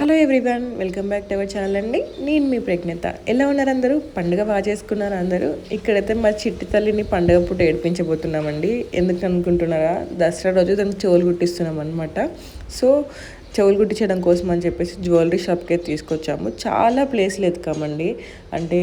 Hello everyone welcome back to our channel అండి. నేను మీ ప్రజ్ఞత. ఎలా ఉన్నారు అందరూ? పండుగ బాగా చేసుకున్నారు అందరూ? ఇక్కడైతే మా చిట్టి తల్లిని పండుగ పూట ఏడిపించబోతున్నామండి. ఎందుకు అనుకుంటున్నారా? దసరా రోజు దానికి చెవులు కుట్టిస్తున్నాం అనమాట సో చెవులు కుట్టించడం కోసం అని చెప్పేసి జ్యువెలరీ షాప్కి అయితే తీసుకొచ్చాము. చాలా ప్లేస్లు ఎత్తుకామండి అంటే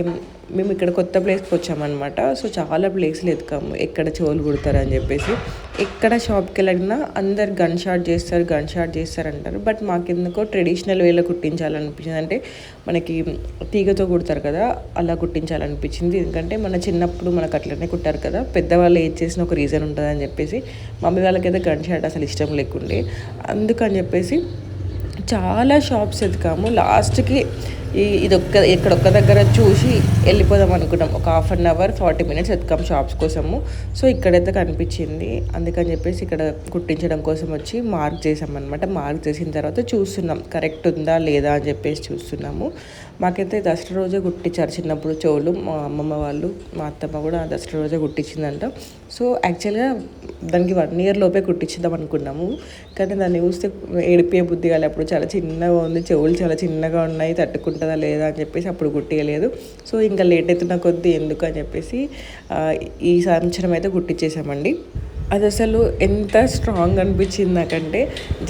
మేము ఇక్కడ కొత్త ప్లేస్కి వచ్చామన్నమాట. సో చాలా ప్లేస్లు ఎత్తుకాము ఎక్కడ చెవులు కుడతారని అని చెప్పేసి. ఎక్కడ షాప్కి వెళ్ళినా అందరు గన్ షాట్ చేస్తారు గన్ షాట్ చేస్తారు అంటారు. బట్ మాకెందుకో ట్రెడిషనల్ వేలో కుట్టించాలనిపించింది. అంటే మనకి తీగతో కుడతారు కదా అలా కుట్టించాలనిపించింది. ఎందుకంటే మన చిన్నప్పుడు మనకు అట్లనే కుట్టారు కదా. పెద్దవాళ్ళు ఏది చేసిన ఒక రీజన్ ఉంటుంది అని చెప్పేసి. మమ్మీ వాళ్ళకైతే గన్ షాట్ అసలు ఇష్టం లేకుండే. అందుకని చెప్పేసి చాలా షాప్స్ ఎతికాము లాస్ట్కి ఈ ఇది ఒక్క ఇక్కడ ఒక్క దగ్గర చూసి వెళ్ళిపోదాం అనుకున్నాం. ఒక half an hour forty minutes ఎత్తుకాం shops కోసము. సో ఇక్కడైతే కనిపించింది. అందుకని చెప్పేసి ఇక్కడ కుట్టించడం కోసం వచ్చి మార్క్ చేసామన్నమాట మార్క్ చేసిన తర్వాత చూస్తున్నాం. కరెక్ట్ ఉందా లేదా అని చెప్పేసి చూస్తున్నాము. మాకైతే దసరా రోజే కుట్టించారు చిన్నప్పుడు చెవులు. మా అమ్మమ్మ వాళ్ళు మా అత్తమ్మ కూడా దసరా రోజే కుట్టించిందంట. సో యాక్చువల్గా దానికి వన్ ఇయర్ లోపే కుట్టించుదాం అనుకున్నాము. కానీ దాన్ని చూస్తే ఏడిపే బుద్ధి కాలే. అప్పుడు చాలా చిన్నగా ఉంది. చెవులు చాలా చిన్నగా ఉన్నాయి. తట్టుకుంటుందా లేదా అని చెప్పేసి అప్పుడు గుట్టియలేదు సో ఇంకా లేట్ అవుతున్న కొద్దీ ఎందుకు అని చెప్పేసి ఈ సంవత్సరం అయితే కుట్టించేసామండి అది అసలు ఎంత స్ట్రాంగ్ అనిపించింది నాకంటే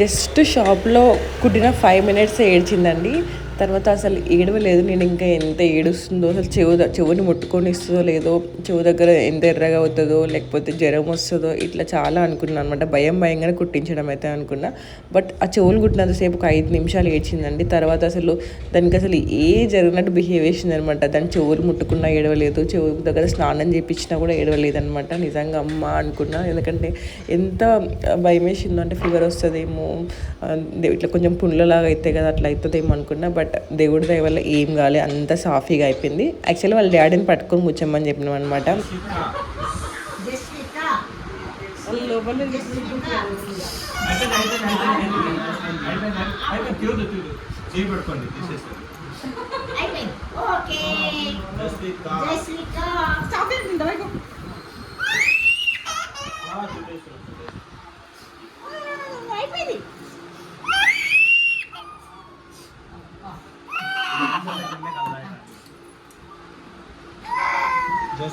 జస్ట్ షాప్లో కుట్టిన ఫైవ్ మినిట్స్ ఏడ్చిందండి. తర్వాత అసలు ఏడవలేదు. నేను ఇంకా ఎంత ఏడుస్తుందో అసలు చెవు చెవుని ముట్టుకొని ఇస్తుందో లేదో చెవు దగ్గర ఎంత ఎర్రగా అవుతుందో లేకపోతే జ్వరం వస్తుందో ఇట్లా చాలా అనుకున్నాను అనమాట భయం భయంగానే కుట్టించడం అయితే అనుకున్నా. బట్ ఆ చెవులు కుట్టినంతసేపు ఒక ఐదు నిమిషాలు ఏడ్చిందండి. తర్వాత అసలు దానికి అసలు ఏ జరిగినట్టు బిహేవ్ చేసింది అనమాట దాని చెవులు ముట్టుకున్నా ఏడవలేదు. చెవు దగ్గర స్నానం చేయించినా కూడా ఏడవలేదు అనమాట నిజంగా అమ్మ అనుకున్నా. ఎందుకంటే ఎంత భయం వేసిందో అంటే ఫీవర్ వస్తుందేమో దే- ఇట్లా కొంచెం పుండ్లలాగా అయితే కదా అట్లా అవుతుందేమో అనుకున్నా. బట్ దేవుడి దయ వల్ల ఏం కాలే అంత సాఫీగా అయిపోయింది. యాక్చువల్లీ వాళ్ళ డాడీని పట్టుకొని కూర్చోమని చెప్పినాం అనమాట ఓకే.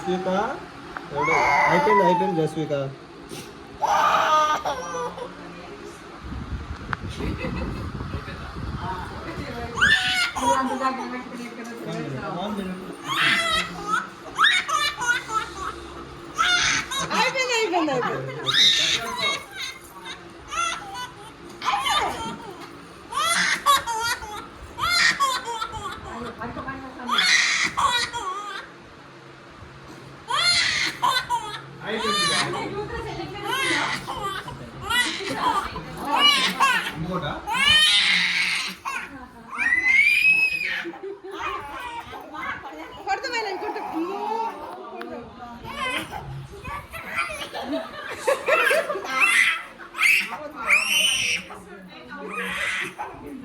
జస్విక ఎవడు అయిపోయింది అయిపోయింది జస్విక అయిపోయింది అయిపోయింది అయిపోయింది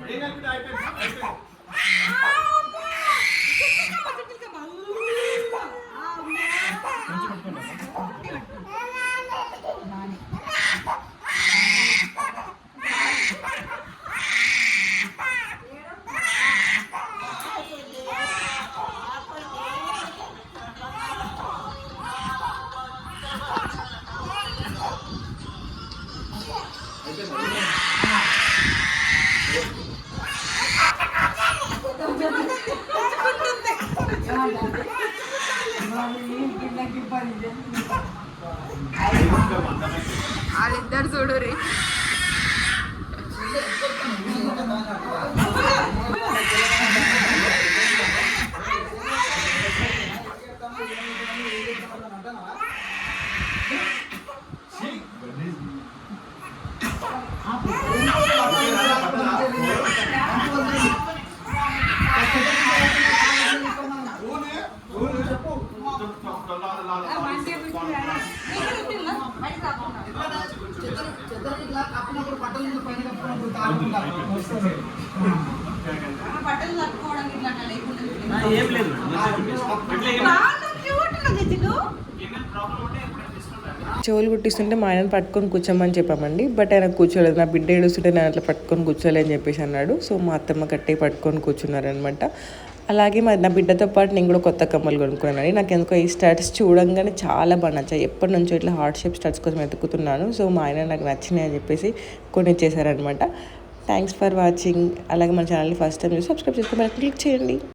ఏంటంటే అయిపోయింది అయిపోయింది आले तर जोडू रे. చెవులు కుట్టిస్తుంటే మా ఆయన పట్టుకొని కూర్చోమని చెప్పామండి. బట్ ఆయన కూర్చోలేదు. నా బిడ్డ ఏడుస్తుంటే నేను అట్లా పట్టుకొని కూర్చోలే అని చెప్పేసి అన్నాడు. సో మా అత్తమ్మ కట్టే పట్టుకొని కూర్చున్నారనమాట అలాగే మరి నా బిడ్డతో పాటు నేను కూడా కొత్త కమ్మలు కొనుక్కున్నాను నాకు ఎందుకో ఈ స్టడ్స్ చూడంగానే చాలా బాగా నచ్చాయి. ఎప్పటి నుంచో ఇట్లా హార్ట్ షేప్ స్టడ్స్ కోసం వెతుకుతున్నాను. సో మా ఆయన నాకు నచ్చినాయి అని చెప్పేసి కొని ఇచ్చేసారనమాట థ్యాంక్స్ ఫర్ వాచింగ్ అలాగే మన ఛానల్ని ఫస్ట్ టైం చూసి సబ్స్క్రైబ్ చేసుకోమని క్లిక్ చేయండి.